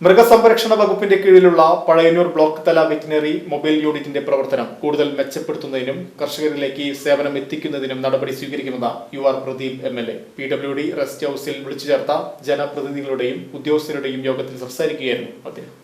മൃഗസംരക്ഷണ വകുപ്പിന്റെ കീഴിലുള്ള പഴയന്നൂർ ബ്ലോക്ക് തല വെറ്റിനറി മൊബൈൽ യൂണിറ്റിന്റെ പ്രവർത്തനം കൂടുതൽ മെച്ചപ്പെടുത്തുന്നതിനും കർഷകരിലേക്ക് സേവനം എത്തിക്കുന്നതിനും നടപടി സ്വീകരിക്കുമെന്ന് U R Pradeep M L A. P W D rest ഹൌസിൽ വിളിച്ചു ചേർത്ത ജനപ്രതിനിധികളുടെയും ഉദ്യോഗസ്ഥരുടെയും യോഗത്തിൽ സംസാരിക്കുകയായിരുന്നു അദ്ദേഹം.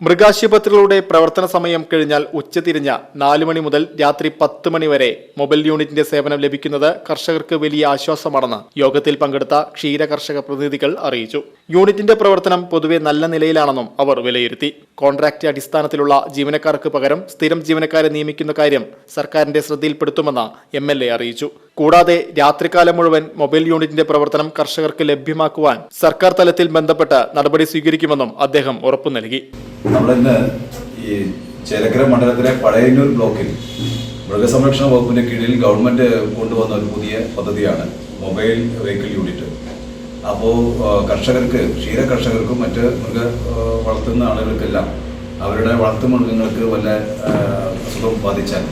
മൃഗാശുപത്രികളുടെ പ്രവർത്തന സമയം കഴിഞ്ഞാൽ ഉച്ചതിരിഞ്ഞ നാലു മണി മുതൽ രാത്രി പത്ത് മണി വരെ മൊബൈൽ യൂണിറ്റിന്റെ സേവനം ലഭിക്കുന്നത് കർഷകർക്ക് വലിയ ആശ്വാസമാണെന്ന് യോഗത്തിൽ പങ്കെടുത്ത ക്ഷീര കർഷക പ്രതിനിധികൾ അറിയിച്ചു. യൂണിറ്റിന്റെ പ്രവർത്തനം പൊതുവെ നല്ല നിലയിലാണെന്നും അവർ വിലയിരുത്തി. കോൺട്രാക്ട് അടിസ്ഥാനത്തിലുള്ള ജീവനക്കാർക്ക് പകരം സ്ഥിരം ജീവനക്കാരെ നിയമിക്കുന്ന കാര്യം സർക്കാരിന്റെ ശ്രദ്ധയിൽപ്പെടുത്തുമെന്ന് എം അറിയിച്ചു. കൂടാതെ രാത്രികാലം മുഴുവൻ മൊബൈൽ യൂണിറ്റിന്റെ പ്രവർത്തനം കർഷകർക്ക് ലഭ്യമാക്കുവാൻ സർക്കാർ തലത്തിൽ ബന്ധപ്പെട്ട് നടപടി സ്വീകരിക്കുമെന്നും അദ്ദേഹം ഉറപ്പു നൽകി നമ്മളിന്ന് ഈ ചേലക്കര മണ്ഡലത്തിലെ പഴയന്നൂർ ബ്ലോക്കിൽ മൃഗസംരക്ഷണ വകുപ്പിന്റെ കീഴിൽ ഗവൺമെന്റ് കൊണ്ടുവന്ന ഒരു പുതിയ പദ്ധതിയാണ് മൊബൈൽ വെഹിക്കിൾ യൂണിറ്റ്. അപ്പോൾ കർഷകർക്ക് ക്ഷീര കർഷകർക്കും മറ്റ് മൃഗ വളർത്തുന്ന ആളുകൾക്കെല്ലാം അവരുടെ വളർത്തു മൃഗങ്ങൾക്ക് വല്ല അസുഖം ബാധിച്ചാൽ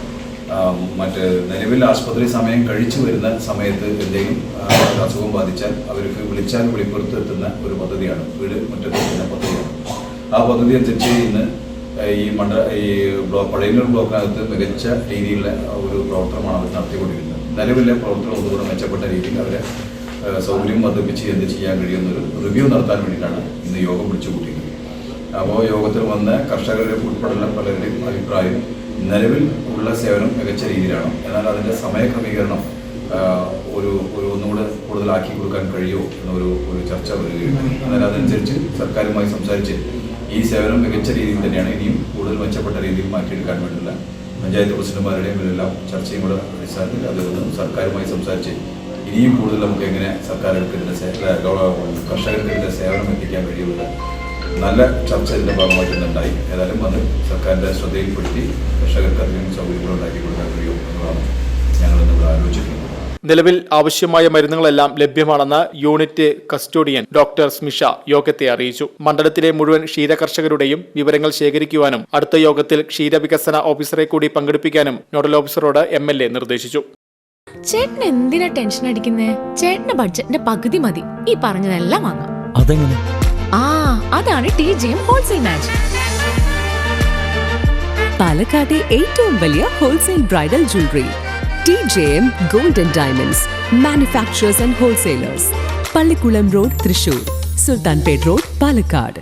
മറ്റ് നിലവിൽ ആശുപത്രി സമയം കഴിച്ചു വരുന്ന സമയത്ത് എന്തെങ്കിലും അസുഖം ബാധിച്ചാൽ അവർക്ക് വിളിച്ചാൽ വെളിപ്പുറത്ത് എത്തുന്ന ഒരു പദ്ധതിയാണ്. വീട് എത്തുന്ന പദ്ധതിയാണ്. ആ പദ്ധതി അനുസരിച്ച് ഇന്ന് ഈ മണ്ഡ ഈ ബ്ലോക്ക് പഴയന്നൂർ ബ്ലോക്കിനകത്ത് മികച്ച രീതിയിലുള്ള ഒരു പ്രവർത്തനമാണ് അവർ നടത്തിക്കൊണ്ടിരിക്കുന്നത്. നിലവിലെ പ്രവർത്തനം ഒന്നുകൂടെ മെച്ചപ്പെട്ട രീതിയിൽ അവരെ സൗകര്യം വർദ്ധിപ്പിച്ച് എന്ത് ചെയ്യാൻ കഴിയുന്നൊരു റിവ്യൂ നടത്താൻ വേണ്ടിയിട്ടാണ് ഇന്ന് യോഗം വിളിച്ചു കൂട്ടിയത് അപ്പോൾ യോഗത്തിൽ വന്ന കർഷകരുടെ ഉൾപ്പെടെയുള്ള പലരുടെയും അഭിപ്രായം നിലവിൽ ഉള്ള സേവനം മികച്ച രീതിയിലാണ്. എന്നാൽ അതിന്റെ സമയക്രമീകരണം ഒരു ഒരു ഒന്നുകൂടെ കൂടുതലാക്കി കൊടുക്കാൻ കഴിയുമോ എന്നൊരു ഒരു ചർച്ച വരികയുണ്ട് എന്നാൽ അതനുസരിച്ച് സർക്കാരുമായി സംസാരിച്ച് ഈ സേവനം മികച്ച രീതിയിൽ തന്നെയാണ് ഇനിയും കൂടുതൽ മെച്ചപ്പെട്ട രീതിയിൽ മാറ്റിയെടുക്കാൻ വേണ്ടിയുള്ള പഞ്ചായത്ത് പ്രസിഡന്റുമാരുടെയും എല്ലാം ചർച്ചയും കൂടെ അടിസ്ഥാനത്തിൽ അത് സർക്കാരുമായി സംസാരിച്ച് ഇനിയും കൂടുതൽ നമുക്ക് എങ്ങനെ സർക്കാരുകൾക്ക് ഇതിന്റെ കർഷകർക്ക് സേവനം എത്തിക്കാൻ വേണ്ടിയുള്ള നല്ല ചർച്ച ഇതിന്റെ ഭാഗമായിട്ട് ഉണ്ടായി ഏതായാലും അത് സർക്കാരിന്റെ ശ്രദ്ധയിൽപ്പെടുത്തി കർഷകർക്ക് അധികം സൗകര്യങ്ങൾ ഉണ്ടാക്കി കൊടുക്കാൻ കഴിയും എന്നതാണ് ഞങ്ങൾ ഇന്നിവിടെ ആലോചിച്ചിട്ടുള്ളത് നിലവിൽ ആവശ്യമായ മരുന്നുകളെല്ലാം ലഭ്യമാണെന്ന് യൂണിറ്റ് കസ്റ്റോഡിയൻ ഡോക്ടർ സ്മിഷ യോഗത്തെ അറിയിച്ചു. മണ്ഡലത്തിലെ മുഴുവൻ ക്ഷീരകർഷകരുടെയും വിവരങ്ങൾ ശേഖരിക്കുവാനും അടുത്ത യോഗത്തിൽ ക്ഷീരവികസന ഓഫീസറെ കൂടി പങ്കെടുപ്പിക്കാനും നോഡൽ ഓഫീസറോട് എം നിർദ്ദേശിച്ചു. ചേട്ടൻ എന്തിനാ ടെൻഷൻ അടിക്കുന്നേ? ചേട്ടന്റെ ബഡ്ജറ്റിന്റെ പകുതി മതി. ഈ പറഞ്ഞതെല്ലാം വാങ്ങാം. അതെങ്ങനെ? ആ അതാണ് T J M wholesale match. പാലക്കാട്ടെ ഏറ്റവും വലിയ wholesale bridal jewellery. T J M gold and diamonds manufacturers and wholesalers Pallikulam road Thrissur Sultanpet road Palakkad